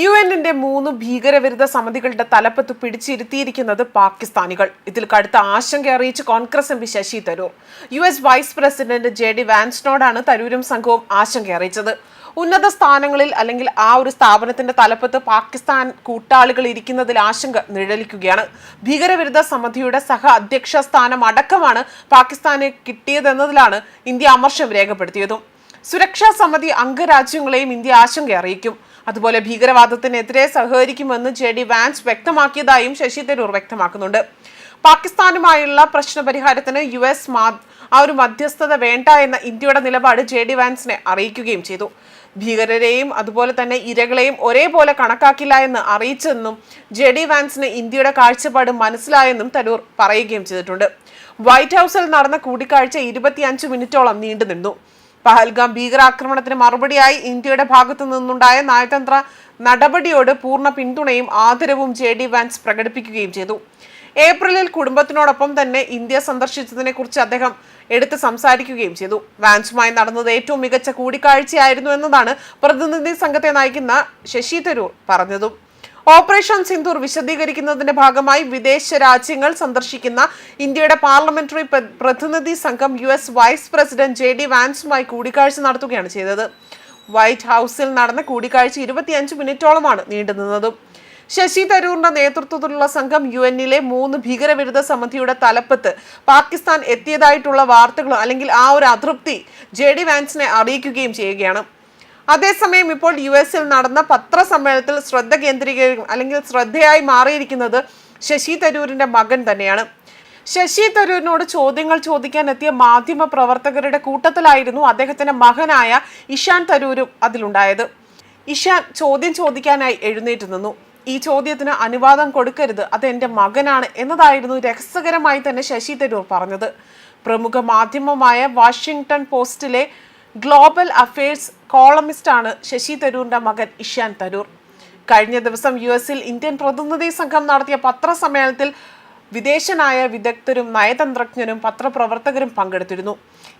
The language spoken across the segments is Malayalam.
യു എന്നിന്റെ മൂന്ന് ഭീകരവിരുദ്ധ സമിതികളുടെ തലപ്പത്ത് പിടിച്ചിരുത്തിയിരിക്കുന്നത് പാകിസ്ഥാനികൾ. ഇതിൽ കടുത്ത ആശങ്ക അറിയിച്ച് Congress M P Shashi Tharoor. U S vice president J D വാൻസ്നോടാണ് തരൂരും സംഘവും ആശങ്ക അറിയിച്ചത്. ഉന്നത സ്ഥാനങ്ങളിൽ അല്ലെങ്കിൽ ആ ഒരു സ്ഥാപനത്തിന്റെ തലപ്പത്ത് പാകിസ്ഥാൻ കൂട്ടാളികൾ ഇരിക്കുന്നതിൽ ആശങ്ക നിഴലിക്കുകയാണ്. ഭീകരവിരുദ്ധ സമിതിയുടെ സഹ അധ്യക്ഷ സ്ഥാനം അടക്കമാണ് പാകിസ്ഥാന് കിട്ടിയതെന്നതിലാണ് ഇന്ത്യ അമർഷം രേഖപ്പെടുത്തിയതും. സുരക്ഷാ സമിതി അംഗരാജ്യങ്ങളെയും ഇന്ത്യ ആശങ്ക അറിയിക്കും. അതുപോലെ ഭീകരവാദത്തിനെതിരെ സഹകരിക്കുമെന്ന് ജെ ഡി വാൻസ് വ്യക്തമാക്കിയതായും ശശി തരൂർ വ്യക്തമാക്കുന്നുണ്ട്. പാകിസ്ഥാനുമായുള്ള പ്രശ്നപരിഹാരത്തിന് യു എസ് ആ ഒരു മധ്യസ്ഥത വേണ്ട എന്ന ഇന്ത്യയുടെ നിലപാട് ജെ ഡി വാൻസിനെ അറിയിക്കുകയും ചെയ്തു. ഭീകരരെയും അതുപോലെ തന്നെ ഇരകളെയും ഒരേപോലെ കണക്കാക്കില്ല എന്ന് അറിയിച്ചെന്നും ജെ ഡി വാൻസിന് ഇന്ത്യയുടെ കാഴ്ചപ്പാട് മനസ്സിലായെന്നും തരൂർ പറയുകയും ചെയ്തിട്ടുണ്ട്. വൈറ്റ് ഹൗസിൽ നടന്ന കൂടിക്കാഴ്ച ഇരുപത്തിയഞ്ച് മിനിറ്റോളം നീണ്ടുനിന്നു. പഹൽഗാം ഭീകരാക്രമണത്തിന് മറുപടിയായി ഇന്ത്യയുടെ ഭാഗത്തു നിന്നുണ്ടായ നയതന്ത്ര നടപടിയോട് പൂർണ പിന്തുണയും ആദരവും ജെ ഡി വാൻസ് പ്രകടിപ്പിക്കുകയും ചെയ്തു. ഏപ്രിലിൽ കുടുംബത്തിനോടൊപ്പം തന്നെ ഇന്ത്യ സന്ദർശിച്ചതിനെ കുറിച്ച് അദ്ദേഹം എടുത്ത് സംസാരിക്കുകയും ചെയ്തു. വാൻസുമായി നടന്നത് ഏറ്റവും മികച്ച കൂടിക്കാഴ്ചയായിരുന്നു എന്നതാണ് പ്രതിനിധി സംഘത്തെ നയിക്കുന്ന ശശി തരൂർ പറഞ്ഞതും. ഓപ്പറേഷൻ സിന്ദൂർ വിശദീകരിക്കുന്നതിന്റെ ഭാഗമായി വിദേശ രാജ്യങ്ങൾ സന്ദർശിക്കുന്ന ഇന്ത്യയുടെ പാർലമെന്ററി പ്രതിനിധി സംഘം U S vice president J D വാൻസുമായി കൂടിക്കാഴ്ച നടത്തുകയാണ് ചെയ്തത്. വൈറ്റ് ഹൗസിൽ നടന്ന കൂടിക്കാഴ്ച ഇരുപത്തിയഞ്ച് മിനിറ്റോളമാണ് നീണ്ടുനിന്നത് ശശി തരൂറിന്റെ നേതൃത്വത്തിലുള്ള സംഘം യു എന്നിലെ മൂന്ന് ഭീകരവിരുദ്ധ സമിതിയുടെ തലപ്പത്ത് പാകിസ്ഥാൻ എത്തിയതായിട്ടുള്ള വാർത്തകൾ അല്ലെങ്കിൽ ആ ഒരു അതൃപ്തി ജെ ഡി വാൻസിനെ അറിയിക്കുകയും ചെയ്യുകയാണ്. അതേസമയം ഇപ്പോൾ യു എസിൽ നടന്ന പത്രസമ്മേളനത്തിൽ ശ്രദ്ധ കേന്ദ്രീകരിക്കും അല്ലെങ്കിൽ ശ്രദ്ധയായി മാറിയിരിക്കുന്നത് ശശി തരൂരിന്റെ മകൻ തന്നെയാണ്. ശശി തരൂരിനോട് ചോദ്യങ്ങൾ ചോദിക്കാൻ എത്തിയ മാധ്യമ പ്രവർത്തകരുടെ കൂട്ടത്തിലായിരുന്നു അദ്ദേഹത്തിന്റെ മകനായ ഇഷാൻ തരൂരും അതിലുണ്ടായത്. ഇഷാൻ ചോദ്യം ചോദിക്കാനായി എഴുന്നേറ്റ് നിന്നു. ഈ ചോദ്യത്തിന് അനുവാദം കൊടുക്കരുത് അത് എന്റെ മകനാണ് എന്നതായിരുന്നു രഹസ്യകരമായി തന്നെ ശശി തരൂർ പറഞ്ഞത്. പ്രമുഖ മാധ്യമമായ വാഷിംഗ്ടൺ പോസ്റ്റിലെ ഗ്ലോബൽ അഫയേഴ്സ് കോളമിസ്റ്റാണ് ശശി തരൂരിന്റെ മകൻ ഇഷാൻ തരൂർ. കഴിഞ്ഞ ദിവസം യു എസിൽ ഇന്ത്യൻ പ്രതിനിധി സംഘം നടത്തിയ പത്രസമ്മേളനത്തിൽ വിദേശനായ വിദഗ്ധരും നയതന്ത്രജ്ഞരും പത്രപ്രവർത്തകരും പങ്കെടുത്തിരുന്നു.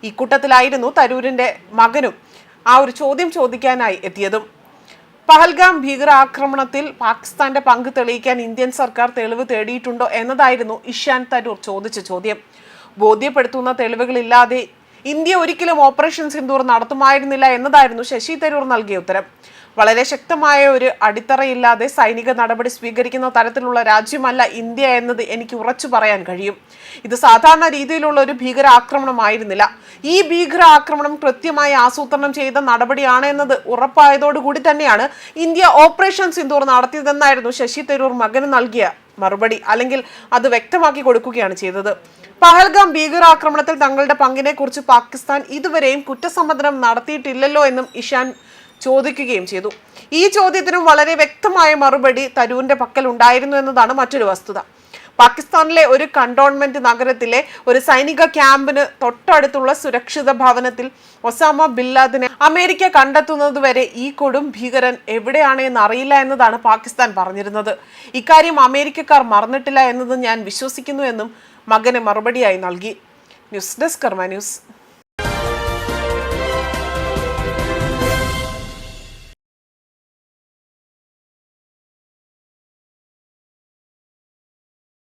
ഇക്കൂട്ടത്തിലായിരുന്നു കൂട്ടത്തിലായിരുന്നു തരൂരിന്റെ മകനും ആ ഒരു ചോദ്യം ചോദിക്കാനായി എത്തിയതും. പഹൽഗാം ഭീകരാക്രമണത്തിൽ പാകിസ്ഥാന്റെ പങ്ക് തെളിയിക്കാൻ ഇന്ത്യൻ സർക്കാർ തെളിവ് തേടിയിട്ടുണ്ടോ എന്നതായിരുന്നു ഇഷാൻ തരൂർ ചോദിച്ച ചോദ്യം. ബോധ്യപ്പെടുത്തുന്ന തെളിവുകളില്ലാതെ ഇന്ത്യ ഒരിക്കലും ഓപ്പറേഷൻ സിന്ദൂർ നടത്തുമായിരുന്നില്ല എന്നതായിരുന്നു ശശി തരൂർ നൽകിയ ഉത്തരം. വളരെ ശക്തമായ ഒരു അടിത്തറയില്ലാതെ സൈനിക നടപടി സ്വീകരിക്കുന്ന തരത്തിലുള്ള രാജ്യമല്ല ഇന്ത്യ എന്നത് എനിക്ക് ഉറച്ചു പറയാൻ കഴിയും. ഇത് സാധാരണ രീതിയിലുള്ള ഒരു ഭീകരാക്രമണമായിരുന്നില്ല. ഈ ഭീകരാക്രമണം കൃത്യമായി ആസൂത്രണം ചെയ്ത നടപടിയാണ് എന്നത് ഉറപ്പായതോടുകൂടി തന്നെയാണ് ഇന്ത്യ ഓപ്പറേഷൻ സിന്ദൂർ നടത്തിയതെന്നായിരുന്നു ശശി തരൂർ മകന് നൽകിയ മറുപടി അല്ലെങ്കിൽ അത് വ്യക്തമാക്കി കൊടുക്കുകയാണ് ചെയ്തത്. പഹൽഗാം ഭീകരാക്രമണത്തിൽ തങ്ങളുടെ പങ്കിനെ കുറിച്ച് പാകിസ്ഥാൻ ഇതുവരെയും കുറ്റസമ്മതനം നടത്തിയിട്ടില്ലല്ലോ എന്നും ഇഷാൻ ചോദിക്കുകയും ചെയ്തു. ഈ ചോദ്യത്തിനും വളരെ വ്യക്തമായ മറുപടി തരൂരിന്റെ പക്കൽ ഉണ്ടായിരുന്നു എന്നതാണ് മറ്റൊരു വസ്തുത. പാകിസ്ഥാനിലെ ഒരു കണ്ടോൺമെന്റ് നഗരത്തിലെ ഒരു സൈനിക ക്യാമ്പിന് തൊട്ടടുത്തുള്ള സുരക്ഷിത ഭവനത്തിൽ ഒസാമ ബില്ലാദിനെ അമേരിക്ക കണ്ടെത്തുന്നത് വരെ ഈ കൊടും ഭീകരൻ എവിടെയാണ് എന്ന് അറിയില്ല എന്നതാണ് പാകിസ്ഥാൻ പറഞ്ഞിരുന്നത്. ഇക്കാര്യം അമേരിക്കക്കാർ മറന്നിട്ടില്ല എന്നത് ഞാൻ വിശ്വസിക്കുന്നു എന്നും മകന് മറുപടിയായി നൽകി. News desk news.